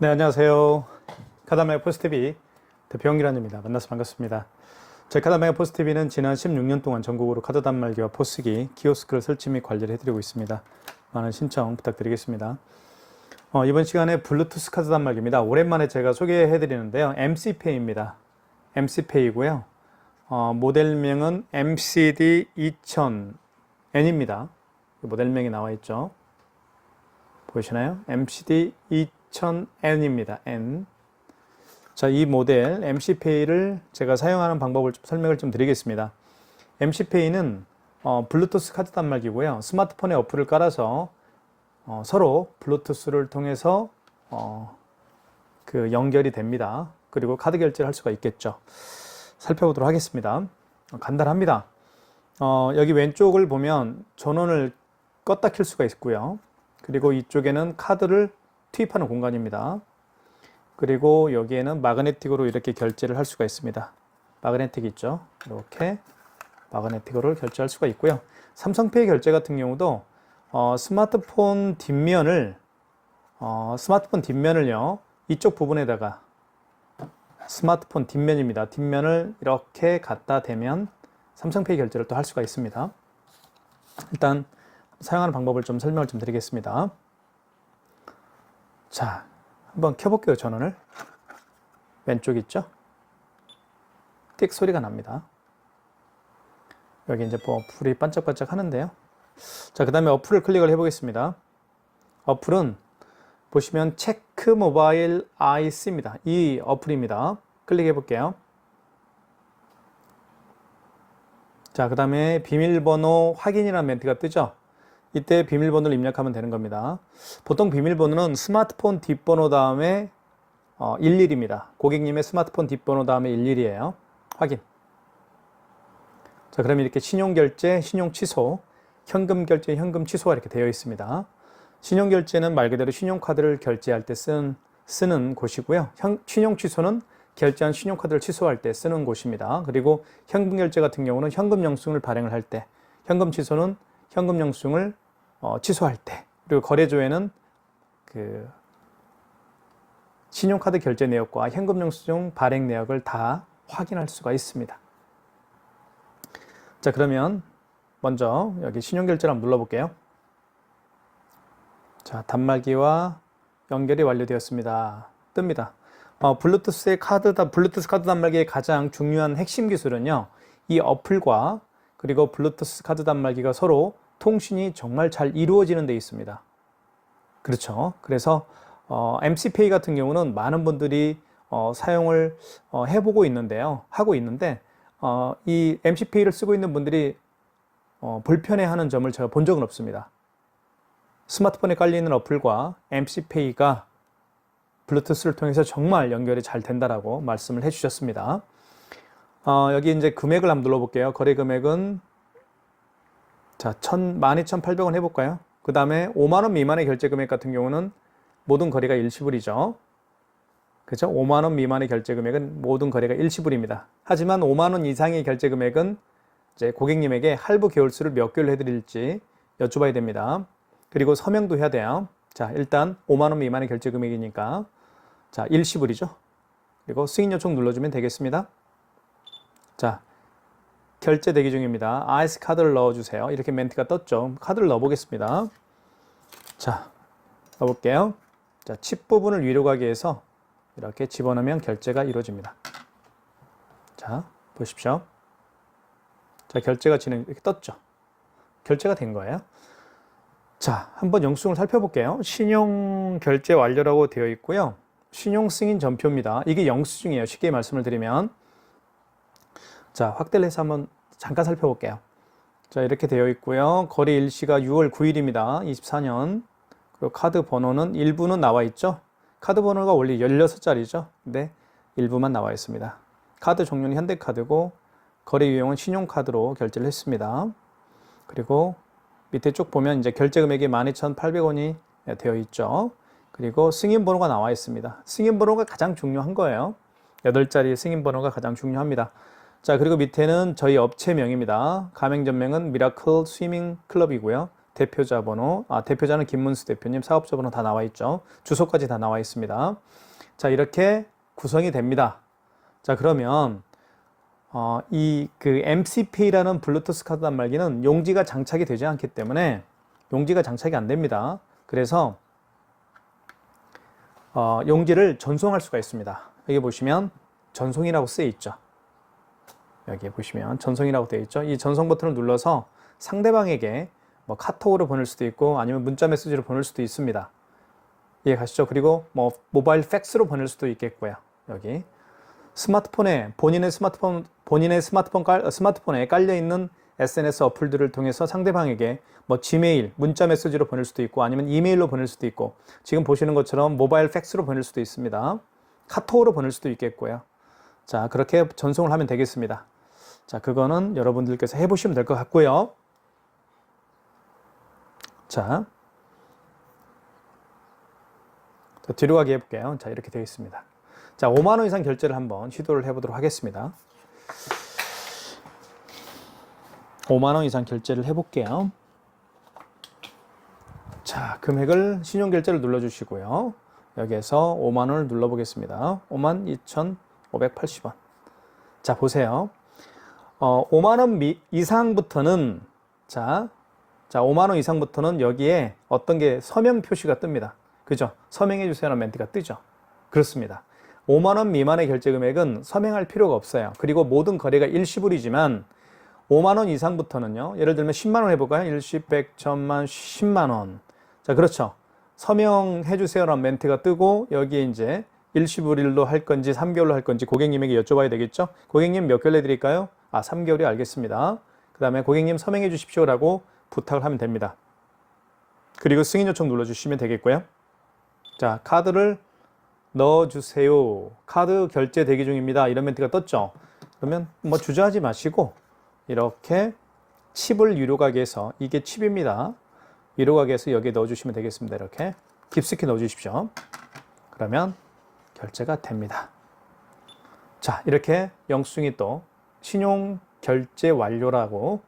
네, 안녕하세요. 카다메가 포스티비 대표 영기란입니다. 만나서 반갑습니다. 저희 카다메가 포스티비는 지난 16년 동안 전국으로 카드 단말기와 포스기, 키오스크를 설치 및 관리를 해드리고 있습니다. 많은 신청 부탁드리겠습니다. 어, 이번 시간에 블루투스 카드 단말기입니다. 오랜만에 제가 소개해드리는데요. MC페이입니다. MC페이고요. 어, 모델명은 MCD2000N입니다. 모델명이 나와 있죠. 보이시나요? MCD 2000N입니다. N. 자, 이 모델 MC페이를 제가 사용하는 방법을 좀 설명을 좀 드리겠습니다. MC페이는 어, 블루투스 카드 단말기고요. 스마트폰에 어플을 깔아서 어, 서로 블루투스를 통해서 어, 그 연결이 됩니다. 그리고 카드 결제를 할 수가 있겠죠. 살펴보도록 하겠습니다. 어, 간단합니다. 어, 여기 왼쪽을 보면 전원을 껐다 킬 수가 있고요. 그리고 이쪽에는 카드를 투입하는 공간입니다. 그리고 여기에는 마그네틱으로 이렇게 결제를 할 수가 있습니다. 마그네틱 있죠? 이렇게 마그네틱으로 결제할 수가 있고요. 삼성페이 결제 같은 경우도 어, 스마트폰 뒷면을 어, 스마트폰 뒷면을요 이쪽 부분에다가 스마트폰 뒷면입니다. 뒷면을 이렇게 갖다 대면 삼성페이 결제를 또 할 수가 있습니다. 일단 사용하는 방법을 좀 설명을 좀 드리겠습니다. 자, 한번 켜볼게요, 전원을. 왼쪽 있죠? 띡 소리가 납니다. 여기 이제 뭐 불이 반짝반짝 하는데요. 자, 그 다음에 어플을 클릭을 해보겠습니다. 어플은 보시면 체크 모바일 아이스입니다. 이 어플입니다. 클릭해 볼게요. 자, 그 다음에 비밀번호 확인이라는 멘트가 뜨죠? 이때 비밀번호를 입력하면 되는 겁니다. 보통 비밀번호는 스마트폰 뒷번호 다음에 어, 11입니다. 고객님의 스마트폰 뒷번호 다음에 11이에요. 확인. 자, 그럼 이렇게 신용결제, 신용취소, 현금결제, 현금 취소가 이렇게 되어 있습니다. 신용결제는 말 그대로 신용카드를 결제할 때 쓴, 쓰는 곳이고요. 현, 신용취소는 결제한 신용카드를 취소할 때 쓰는 곳입니다. 그리고 현금결제 같은 경우는 현금 영수증을 발행을 할 때, 현금 취소는 현금 영수증을 어, 취소할 때, 그리고 거래조에는 그 신용카드 결제 내역과 현금 영수증 발행 내역을 다 확인할 수가 있습니다. 자, 그러면 먼저 여기 신용결제를 한번 눌러볼게요. 자, 단말기와 연결이 완료되었습니다. 뜹니다. 어, 블루투스의 카드, 블루투스 카드 단말기의 가장 중요한 핵심 기술은요, 이 어플과 그리고 블루투스 카드 단말기가 서로 통신이 정말 잘 이루어지는 데 있습니다. 그렇죠. 그래서 어, MCPay 같은 경우는 많은 분들이 어, 사용을 어, 해보고 있는데요. 하고 있는데 어, 이 MCPay를 쓰고 있는 분들이 어, 불편해하는 점을 제가 본 적은 없습니다. 스마트폰에 깔리는 어플과 MCPay가 블루투스를 통해서 정말 연결이 잘 된다라고 말씀을 해주셨습니다. 어, 여기 이제 금액을 한번 눌러볼게요. 거래 금액은 자, 12,800원 해볼까요? 그 다음에 5만원 미만의 결제 금액 같은 경우는 모든 거래가 일시불이죠. 그죠? 5만원 미만의 결제 금액은 모든 거래가 일시불입니다. 하지만 5만원 이상의 결제 금액은 이제 고객님에게 할부 개월수를 몇 개월 해드릴지 여쭤봐야 됩니다. 그리고 서명도 해야 돼요. 자, 일단 5만원 미만의 결제 금액이니까 자, 일시불이죠. 그리고 승인 요청 눌러주면 되겠습니다. 자, 결제 대기 중입니다. 아이스 카드를 넣어주세요. 이렇게 멘트가 떴죠. 카드를 넣어보겠습니다. 자, 넣어볼게요. 자, 칩 부분을 위로 가게 해서 이렇게 집어넣으면 결제가 이루어집니다. 자, 보십시오. 자, 결제가 진행, 이렇게 떴죠. 결제가 된 거예요. 자, 한번 영수증을 살펴볼게요. 신용 결제 완료라고 되어 있고요. 신용 승인 전표입니다. 이게 영수증이에요. 쉽게 말씀을 드리면. 자, 확대를 해서 한번 잠깐 살펴볼게요. 자, 이렇게 되어 있고요. 거래 일시가 6월 9일입니다. 24년. 그리고 카드 번호는 일부는 나와 있죠. 카드 번호가 원래 16자리죠. 근데 일부만 나와 있습니다. 카드 종류는 현대카드고 거래 유형은 신용카드로 결제를 했습니다. 그리고 밑에 쭉 보면 이제 결제 금액이 12,800원이 되어 있죠. 그리고 승인 번호가 나와 있습니다. 승인 번호가 가장 중요한 거예요. 8자리 승인 번호가 가장 중요합니다. 자, 그리고 밑에는 저희 업체명입니다. 가맹점명은 미라클 스위밍 클럽이고요. 대표자 번호, 아, 대표자는 김문수 대표님, 사업자 번호 다 나와 있죠. 주소까지 다 나와 있습니다. 자, 이렇게 구성이 됩니다. 자, 그러면 어, 이 그 MCP라는 블루투스 카드 단말기는 용지가 장착이 되지 않기 때문에 용지가 장착이 안 됩니다. 그래서 어, 용지를 전송할 수가 있습니다. 여기 보시면 전송이라고 쓰여 있죠. 여기 보시면 전송이라고 되어 있죠. 이 전송 버튼을 눌러서 상대방에게 뭐 카톡으로 보낼 수도 있고 아니면 문자 메시지로 보낼 수도 있습니다. 이해 가시죠? 그리고 뭐 모바일 팩스로 보낼 수도 있겠고요. 여기 스마트폰에 본인의 스마트폰 본인의 스마트폰 깔, 스마트폰에 깔려 있는 SNS 어플들을 통해서 상대방에게 뭐 지메일, 문자 메시지로 보낼 수도 있고 아니면 이메일로 보낼 수도 있고 지금 보시는 것처럼 모바일 팩스로 보낼 수도 있습니다. 카톡으로 보낼 수도 있겠고요. 자, 그렇게 전송을 하면 되겠습니다. 자, 그거는 여러분들께서 해보시면 될 것 같고요. 자, 자, 뒤로 가게 해볼게요. 자, 이렇게 되어 있습니다. 자, 5만 원 이상 결제를 한번 시도를 해보도록 하겠습니다. 5만 원 이상 결제를 해볼게요. 자, 금액을 신용결제를 눌러주시고요. 여기에서 5만 원을 눌러보겠습니다. 5만 2,580원. 자, 보세요. 어, 5만 원 미, 이상부터는 자, 자, 5만 원 이상부터는 여기에 어떤 게 서명 표시가 뜹니다. 그죠? 서명해 주세요라는 멘트가 뜨죠. 그렇습니다. 5만 원 미만의 결제 금액은 서명할 필요가 없어요. 그리고 모든 거래가 일시불이지만 5만 원 이상부터는요. 예를 들면 10만 원 해볼까요? 일시, 백, 천만, 10만 원. 자, 그렇죠. 서명해 주세요라는 멘트가 뜨고 여기에 이제 일시불일로 할 건지 3개월로 할 건지 고객님에게 여쭤봐야 되겠죠. 고객님 몇 개월 내드릴까요? 아, 3개월이 알겠습니다. 그 다음에 고객님 서명해 주십시오 라고 부탁을 하면 됩니다. 그리고 승인 요청 눌러주시면 되겠고요. 자, 카드를 넣어주세요. 카드 결제 대기 중입니다. 이런 멘트가 떴죠. 그러면 뭐 주저하지 마시고 이렇게 칩을 유료 가게에서 이게 칩입니다. 유료 가게에서 여기에 넣어주시면 되겠습니다. 이렇게 깊숙이 넣어주십시오. 그러면 결제가 됩니다. 자, 이렇게 영수증이 또 신용 결제 완료라고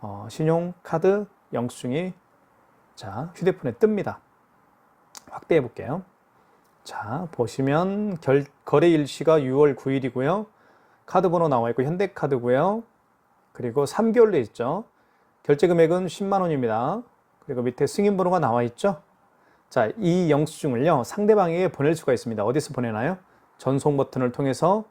어, 신용카드 영수증이 자 휴대폰에 뜹니다. 확대해 볼게요. 자 보시면 결, 거래 일시가 6월 9일이고요. 카드 번호 나와 있고 현대카드고요. 그리고 3개월로 있죠. 결제 금액은 10만 원입니다. 그리고 밑에 승인 번호가 나와 있죠. 자, 이 영수증을요, 상대방에게 보낼 수가 있습니다. 어디서 보내나요? 전송 버튼을 통해서,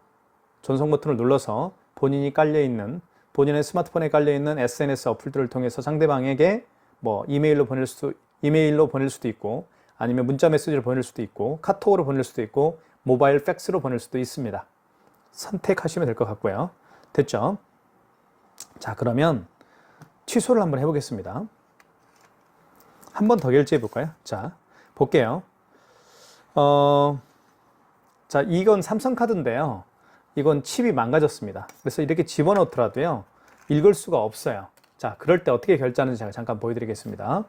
전송 버튼을 눌러서 본인이 깔려 있는, 본인의 스마트폰에 깔려 있는 SNS 어플들을 통해서 상대방에게 뭐 이메일로 보낼 수, 이메일로 보낼 수도 있고, 아니면 문자 메시지를 보낼 수도 있고, 카톡으로 보낼 수도 있고, 모바일 팩스로 보낼 수도 있습니다. 선택하시면 될 것 같고요. 됐죠? 자, 그러면 취소를 한번 해보겠습니다. 한 번 더 결제해 볼까요? 자, 볼게요. 어, 자, 이건 삼성카드인데요. 이건 칩이 망가졌습니다. 그래서 이렇게 집어넣더라도요, 읽을 수가 없어요. 자, 그럴 때 어떻게 결제하는지 제가 잠깐 보여드리겠습니다.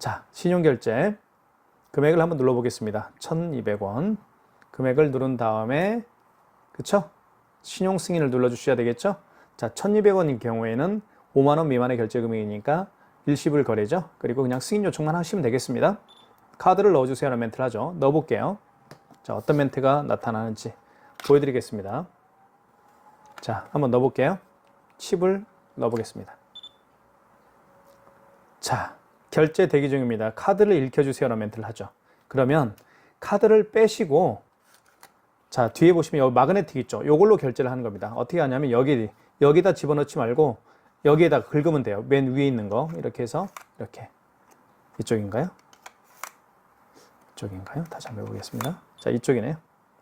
자, 신용결제. 금액을 한번 눌러보겠습니다. 1200원. 금액을 누른 다음에, 그쵸? 신용 승인을 눌러주셔야 되겠죠? 자, 1200원인 경우에는 5만원 미만의 결제 금액이니까 일시불 거래죠. 그리고 그냥 승인 요청만 하시면 되겠습니다. 카드를 넣어주세요라는 멘트를 하죠. 넣어볼게요. 자, 어떤 멘트가 나타나는지 보여드리겠습니다. 자, 한번 넣어볼게요. 칩을 넣어보겠습니다. 자, 결제 대기 중입니다. 카드를 읽혀주세요라는 멘트를 하죠. 그러면 카드를 빼시고 자, 뒤에 보시면 여기 마그네틱 있죠. 이걸로 결제를 하는 겁니다. 어떻게 하냐면 여기, 여기다 집어넣지 말고 여기에다 긁으면 돼요. 맨 위에 있는 거. 이렇게 해서 이렇게. 이쪽인가요? 이쪽인가요? 다시 한번 해보겠습니다. 자, 이쪽이네요.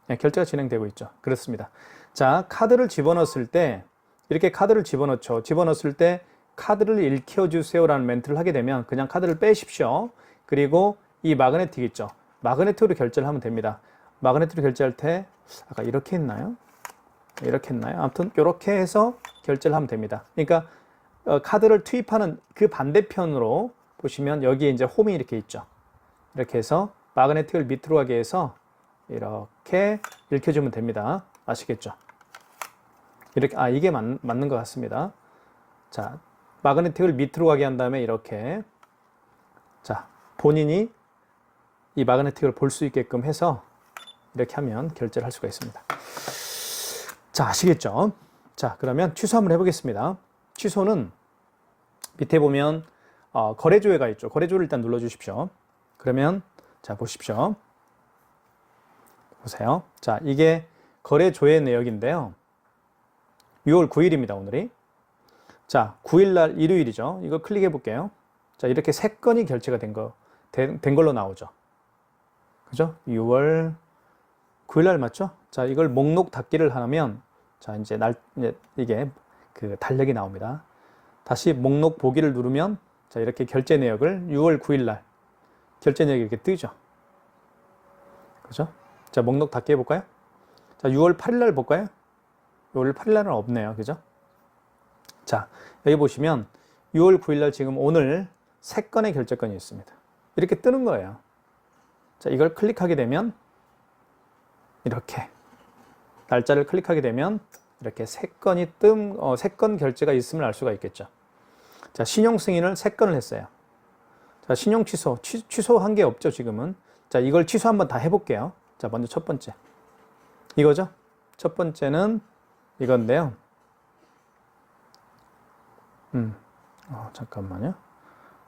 네, 결제가 진행되고 있죠. 그렇습니다. 자, 카드를 집어넣었을 때 이렇게 카드를 집어넣죠. 집어넣었을 때 카드를 읽혀주세요라는 멘트를 하게 되면 그냥 카드를 빼십시오. 그리고 이 마그네틱 있죠. 마그네틱으로 결제를 하면 됩니다. 마그네틱으로 결제할 때 아까 이렇게 했나요? 이렇게 했나요? 아무튼 이렇게 해서 결제를 하면 됩니다. 그러니까 어, 카드를 투입하는 그 반대편으로 보시면 여기에 이제 홈이 이렇게 있죠. 이렇게 해서 마그네틱을 밑으로 가게 해서 이렇게 읽혀주면 됩니다. 아시겠죠? 이렇게 아 이게 맞, 맞는 것 같습니다. 자 마그네틱을 밑으로 가게 한 다음에 이렇게 자, 본인이 이 마그네틱을 볼 수 있게끔 해서 이렇게 하면 결제를 할 수가 있습니다. 자, 아시겠죠? 자, 그러면 취소 한번 해보겠습니다. 취소는 밑에 보면 어, 거래조회가 있죠. 거래조를 일단 눌러 주십시오. 그러면 자 보십시오. 보세요. 자, 이게 거래 조회 내역인데요. 6월 9일입니다, 오늘이. 자, 9일날 일요일이죠. 이거 클릭해 볼게요. 자, 이렇게 세 건이 결제가 된 거, 된, 된 걸로 나오죠. 그죠? 6월 9일날 맞죠? 자, 이걸 목록 닫기를 하면, 자, 이제 날, 이제 이게 그 달력이 나옵니다. 다시 목록 보기를 누르면, 자, 이렇게 결제 내역을 6월 9일날 결제 내역이 이렇게 뜨죠. 그죠? 자, 목록 닫기 해볼까요? 자, 6월 8일 날 볼까요? 6월 8일 날은 없네요. 그죠? 자, 여기 보시면 6월 9일 날 지금 오늘 3건의 결제건이 있습니다. 이렇게 뜨는 거예요. 자, 이걸 클릭하게 되면 이렇게 날짜를 클릭하게 되면 이렇게 3건이 뜸, 어, 3건 결제가 있음을 알 수가 있겠죠. 자, 신용 승인을 3건을 했어요. 자, 신용 취소. 취, 취소한 게 없죠, 지금은. 자, 이걸 취소 한번 다 해볼게요. 자, 먼저 첫 번째. 이거죠? 첫 번째는 이건데요. 음, 어, 잠깐만요.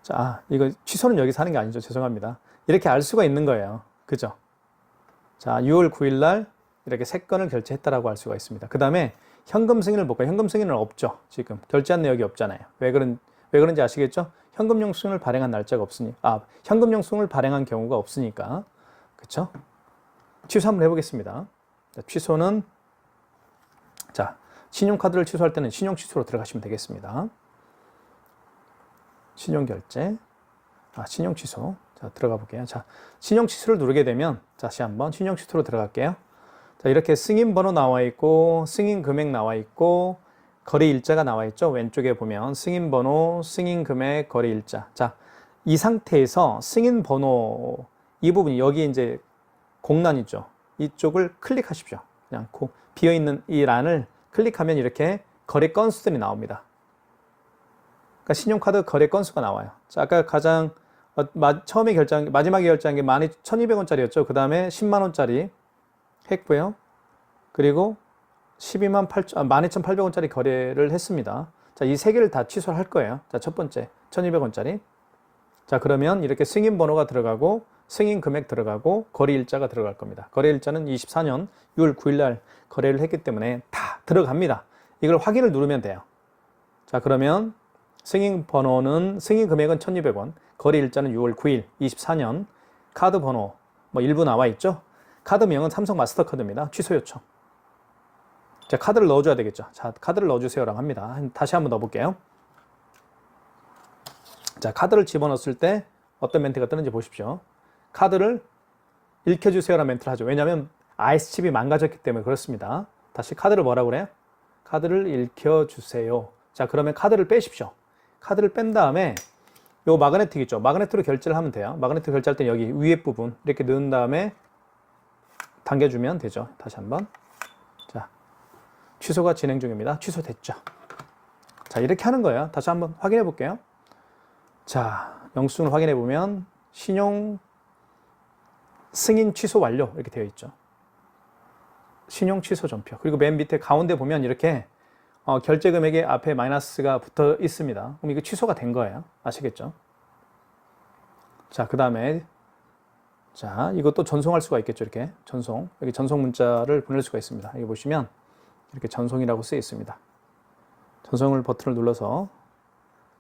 자, 아, 이거 취소는 여기서 하는 게 아니죠. 죄송합니다. 이렇게 알 수가 있는 거예요. 그죠? 자, 6월 9일 날 이렇게 세 건을 결제했다라고 알 수가 있습니다. 그 다음에 현금 승인을 볼까요? 현금 승인은 없죠. 지금 결제한 내역이 없잖아요. 왜 그런 왜 그런지 아시겠죠? 현금 영수증을 발행한 날짜가 없으니 아 현금 영수증을 발행한 경우가 없으니까 그렇죠? 취소 한번 해보겠습니다. 자, 취소는 자 신용카드를 취소할 때는 신용 취소로 들어가시면 되겠습니다. 신용 결제 아 신용 취소 자 들어가 볼게요. 자 신용 취소를 누르게 되면 다시 한번 신용 취소로 들어갈게요. 자 이렇게 승인 번호 나와 있고 승인 금액 나와 있고 거래 일자가 나와 있죠. 왼쪽에 보면 승인 번호, 승인 금액, 거래 일자. 자, 이 상태에서 승인 번호 이 부분이 여기 이제 공란 있죠. 이쪽을 클릭하십시오. 그냥 비어 있는 이 란을 클릭하면 이렇게 거래 건수들이 나옵니다. 그러니까 신용카드 거래 건수가 나와요. 자, 아까 가장 어, 마, 처음에 결제한 마지막에 결제한 게 12,200원짜리였죠. 그 다음에 10만 원짜리 했고요. 그리고 12만 8 아, 12,800원짜리 거래를 했습니다. 자, 이 세 개를 다 취소를 할 거예요. 자, 첫 번째 1,200원짜리. 자, 그러면 이렇게 승인 번호가 들어가고 승인 금액 들어가고 거래 일자가 들어갈 겁니다. 거래 일자는 24년 6월 9일 날 거래를 했기 때문에 다 들어갑니다. 이걸 확인을 누르면 돼요. 자, 그러면 승인 번호는 승인 금액은 1,200원, 거래 일자는 6월 9일 24년 카드 번호 뭐 일부 나와 있죠. 카드명은 삼성 마스터카드입니다. 취소 요청. 자, 카드를 넣어 줘야 되겠죠. 자, 카드를 넣어 주세요라고 합니다. 다시 한번 넣어 볼게요. 자, 카드를 집어넣었을 때 어떤 멘트가 뜨는지 보십시오. 카드를 읽혀주세요라는 멘트를 하죠. 왜냐하면 IS칩이 망가졌기 때문에 그렇습니다. 다시 카드를 뭐라고 그래요? 카드를 읽혀주세요. 자, 그러면 카드를 빼십시오. 카드를 뺀 다음에 요 마그네틱 있죠. 마그네틱으로 결제를 하면 돼요. 마그네틱 결제할 때 여기 위에 부분 이렇게 넣은 다음에 당겨주면 되죠. 다시 한번. 자, 취소가 진행 중입니다. 취소됐죠. 자, 이렇게 하는 거예요. 다시 한번 확인해 볼게요. 자, 영수증을 확인해 보면 신용 승인 취소 완료 이렇게 되어 있죠. 신용 취소 전표. 그리고 맨 밑에 가운데 보면 이렇게 어, 결제 금액의 앞에 마이너스가 붙어 있습니다. 그럼 이거 취소가 된 거예요. 아시겠죠? 자, 그 다음에 자, 이것도 전송할 수가 있겠죠. 이렇게 전송. 여기 전송 문자를 보낼 수가 있습니다. 여기 보시면 이렇게 전송이라고 쓰여 있습니다. 전송을 버튼을 눌러서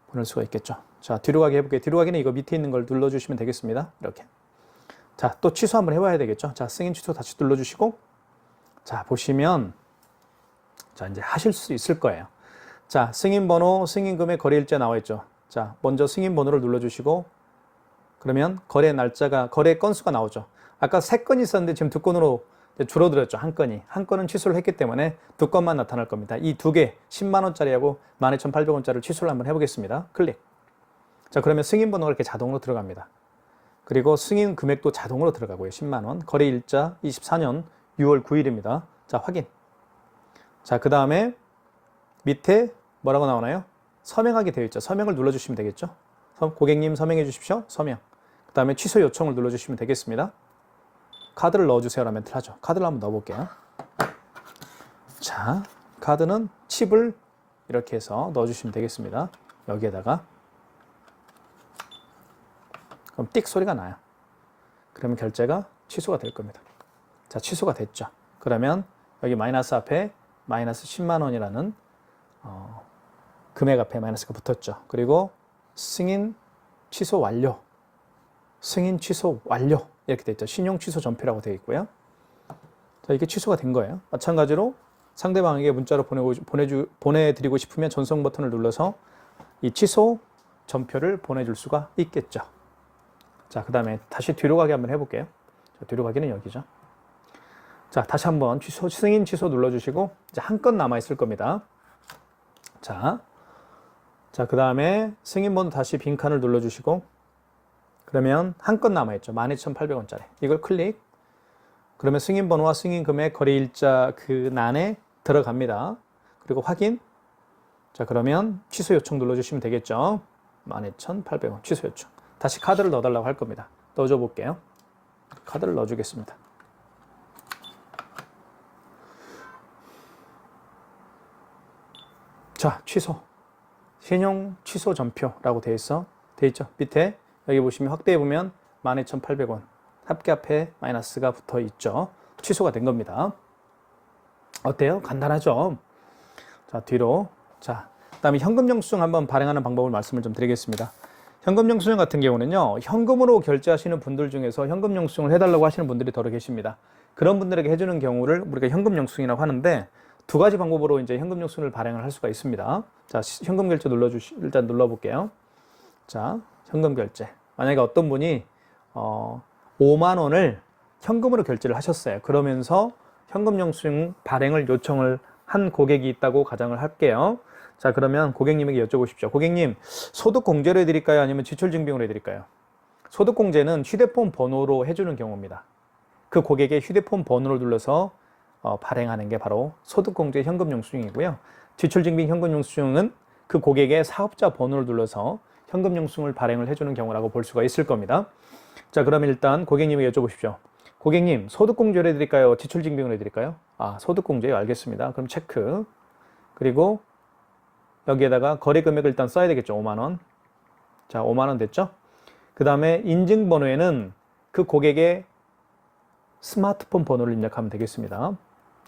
보낼 수가 있겠죠. 자, 뒤로 가게 해볼게요. 뒤로 가기는 이거 밑에 있는 걸 눌러주시면 되겠습니다. 이렇게. 자, 또 취소 한번 해봐야 되겠죠. 자, 승인 취소 다시 눌러주시고, 자, 보시면, 자, 이제 하실 수 있을 거예요. 자, 승인 번호, 승인 금액, 거래 일자 나와 있죠. 자, 먼저 승인 번호를 눌러주시고, 그러면 거래 날짜가, 거래 건수가 나오죠. 아까 세 건이 있었는데 지금 두 건으로 줄어들었죠. 한 건이. 한 건은 취소를 했기 때문에 두 건만 나타날 겁니다. 이 두 개, 10만원짜리하고 12,800원짜리를 취소를 한번 해보겠습니다. 클릭. 자, 그러면 승인 번호가 이렇게 자동으로 들어갑니다. 그리고 승인 금액도 자동으로 들어가고요. 10만 원. 거래 일자 24년 6월 9일입니다. 자, 확인. 자, 그 다음에 밑에 뭐라고 나오나요? 서명하게 되어 있죠. 서명을 눌러 주시면 되겠죠. 서- 고객님 서명해 주십시오. 서명. 그 다음에 취소 요청을 눌러 주시면 되겠습니다. 카드를 넣어 주세요라는 멘트를 하죠. 카드를 한번 넣어 볼게요. 자, 카드는 칩을 이렇게 해서 넣어 주시면 되겠습니다. 여기에다가 그럼 띡 소리가 나요. 그러면 결제가 취소가 될 겁니다. 자, 취소가 됐죠. 그러면 여기 마이너스 앞에 마이너스 10만 원이라는 어, 금액 앞에 마이너스가 붙었죠. 그리고 승인 취소 완료. 승인 취소 완료. 이렇게 돼 있죠. 신용 취소 전표라고 되어 있고요. 자, 이게 취소가 된 거예요. 마찬가지로 상대방에게 문자로 보내고, 보내주, 보내드리고 싶으면 전송 버튼을 눌러서 이 취소 전표를 보내줄 수가 있겠죠. 자, 그 다음에 다시 뒤로 가게 한번 해볼게요. 자, 뒤로 가기는 여기죠. 자, 다시 한번 취소, 승인 취소 눌러주시고, 이제 한 건 남아있을 겁니다. 자, 자, 그 다음에 승인 번호 다시 빈칸을 눌러주시고, 그러면 한 건 남아있죠. 12,800원짜리. 이걸 클릭. 그러면 승인 번호와 승인 금액 거래 일자 그 난에 들어갑니다. 그리고 확인. 자, 그러면 취소 요청 눌러주시면 되겠죠. 12,800원 취소 요청. 다시 카드를 넣어달라고 할 겁니다. 넣어줘 볼게요. 카드를 넣어주겠습니다. 자, 취소. 신용 취소 전표라고 돼 있어. 돼 있죠. 밑에 여기 보시면 확대해 보면 12,800원. 합계 앞에 마이너스가 붙어 있죠. 취소가 된 겁니다. 어때요? 간단하죠? 자, 뒤로. 자, 그다음에 현금 영수증 한번 발행하는 방법을 말씀을 좀 드리겠습니다. 현금 영수증 같은 경우는요, 현금으로 결제하시는 분들 중에서 현금 영수증을 해달라고 하시는 분들이 더러 계십니다. 그런 분들에게 해주는 경우를 우리가 현금 영수증이라고 하는데 두 가지 방법으로 이제 현금 영수증을 발행을 할 수가 있습니다. 자, 시- 현금 결제 눌러주시 일단 눌러볼게요. 자, 현금 결제. 만약에 어떤 분이 어, 5만 원을 현금으로 결제를 하셨어요. 그러면서 현금 영수증 발행을 요청을 한 고객이 있다고 가정을 할게요. 자, 그러면 고객님에게 여쭤보십시오. 고객님, 소득 공제로 해드릴까요? 아니면 지출 증빙으로 해드릴까요? 소득 공제는 휴대폰 번호로 해주는 경우입니다. 그 고객의 휴대폰 번호를 눌러서 어, 발행하는 게 바로 소득 공제 현금 영수증이고요. 지출 증빙 현금 영수증은 그 고객의 사업자 번호를 눌러서 현금 영수증을 발행을 해주는 경우라고 볼 수가 있을 겁니다. 자, 그러면 일단 고객님에게 여쭤보십시오. 고객님, 소득 공제로 해드릴까요? 지출 증빙으로 해드릴까요? 아, 소득 공제요. 알겠습니다. 그럼 체크. 그리고 여기에다가 거래 금액을 일단 써야 되겠죠. 5만 원. 자, 5만 원 됐죠? 그 다음에 인증 번호에는 그 고객의 스마트폰 번호를 입력하면 되겠습니다.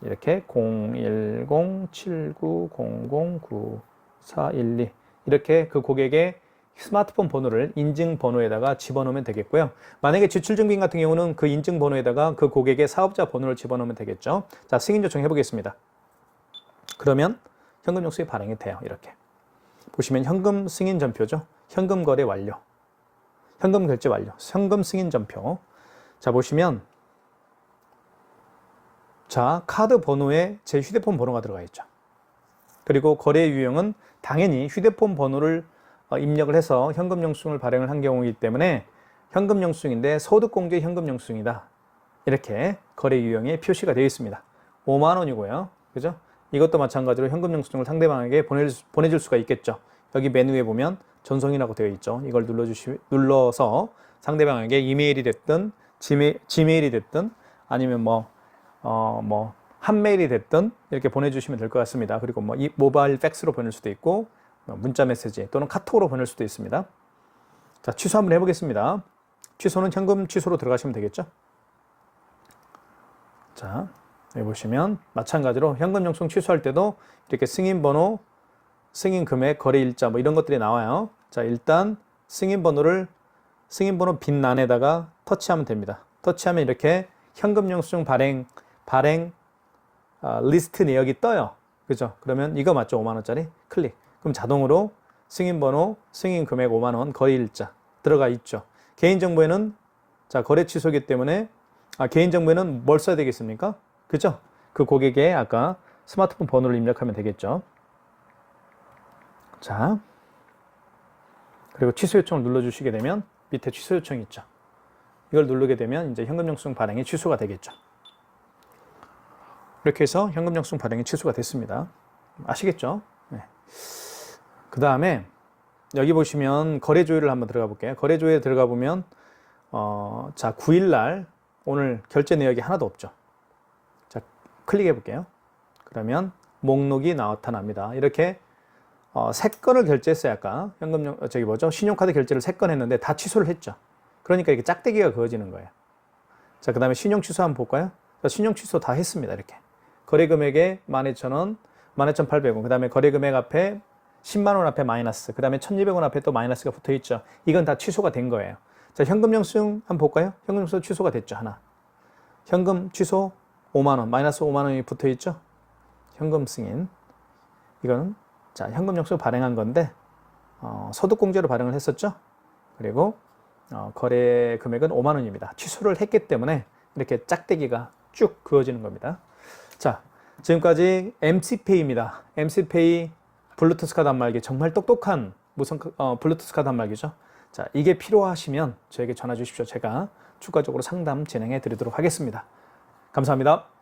이렇게 010-7900-9412 이렇게 그 고객의 스마트폰 번호를 인증 번호에다가 집어넣으면 되겠고요. 만약에 지출 증빙 같은 경우는 그 인증 번호에다가 그 고객의 사업자 번호를 집어넣으면 되겠죠. 자, 승인 요청 해보겠습니다. 그러면 현금 영수증이 발행이 돼요. 이렇게 보시면 현금 승인 전표죠. 현금 거래 완료. 현금 결제 완료. 현금 승인 전표. 자, 보시면 자, 카드 번호에 제 휴대폰 번호가 들어가 있죠. 그리고 거래 유형은 당연히 휴대폰 번호를 어, 입력을 해서 현금 영수증을 발행을 한 경우이기 때문에 현금 영수증인데 소득공제 현금 영수증이다. 이렇게 거래 유형에 표시가 되어 있습니다. 5만 원이고요. 그죠? 이것도 마찬가지로 현금 영수증을 상대방에게 보내, 보내줄 수가 있겠죠. 여기 메뉴에 보면 전송이라고 되어 있죠. 이걸 눌러주시, 눌러서 상대방에게 이메일이 됐든 지메, 지메일이 됐든 아니면 뭐, 어, 뭐, 한 메일이 됐든 이렇게 보내주시면 될 것 같습니다. 그리고 뭐, 이 모바일 팩스로 보낼 수도 있고, 뭐 문자 메시지 또는 카톡으로 보낼 수도 있습니다. 자, 취소 한번 해보겠습니다. 취소는 현금 취소로 들어가시면 되겠죠. 자, 여기 보시면 마찬가지로 현금 영수증 취소할 때도 이렇게 승인 번호, 승인 금액, 거래 일자 뭐 이런 것들이 나와요. 자, 일단 승인 번호를 승인 번호 빈란에다가 터치하면 됩니다. 터치하면 이렇게 현금 영수증 발행 발행 아, 리스트 내역이 떠요. 그죠? 그러면 이거 맞죠? 5만 원짜리 클릭. 그럼 자동으로 승인 번호, 승인 금액 5만 원, 거래 일자 들어가 있죠. 개인 정보에는 자, 거래 취소기 때문에 아, 개인 정보에는 뭘 써야 되겠습니까? 그죠? 그 고객의 아까 스마트폰 번호를 입력하면 되겠죠. 자. 그리고 취소 요청을 눌러 주시게 되면 밑에 취소 요청이 있죠. 이걸 누르게 되면 이제 현금 영수증 발행이 취소가 되겠죠. 이렇게 해서 현금 영수증 발행이 취소가 됐습니다. 아시겠죠? 네. 그 다음에 여기 보시면 거래 조회를 한번 들어가 볼게요. 거래 조회에 들어가 보면 어, 자 9일 날 오늘 결제 내역이 하나도 없죠. 자 클릭해 볼게요. 그러면 목록이 나타납니다. 이렇게 어, 세 건을 결제했어요. 아까 현금 어, 저기 뭐죠? 신용카드 결제를 세 건 했는데 다 취소를 했죠. 그러니까 이렇게 짝대기가 그어지는 거예요. 자 그다음에 신용 취소 한번 볼까요? 자, 신용 취소 다 했습니다. 이렇게 거래 금액에 12,000원, 12,800원. 그다음에 거래 금액 앞에 10만 원 앞에 마이너스, 그 다음에 1,200원 앞에 또 마이너스가 붙어 있죠. 이건 다 취소가 된 거예요. 자, 현금 영수증 한번 볼까요? 현금 영수증 취소가 됐죠, 하나. 현금 취소 5만 원, 마이너스 5만 원이 붙어 있죠. 현금 승인. 이거는 자, 현금 영수증 발행한 건데 어, 소득공제로 발행을 했었죠. 그리고 어, 거래 금액은 5만 원입니다. 취소를 했기 때문에 이렇게 짝대기가 쭉 그어지는 겁니다. 자, 지금까지 MC페이입니다. MC페이 블루투스 카드 단말기 정말 똑똑한 무선 카- 어, 블루투스 카드 단말기죠. 자, 이게 필요하시면 저에게 전화 주십시오. 제가 추가적으로 상담 진행해 드리도록 하겠습니다. 감사합니다.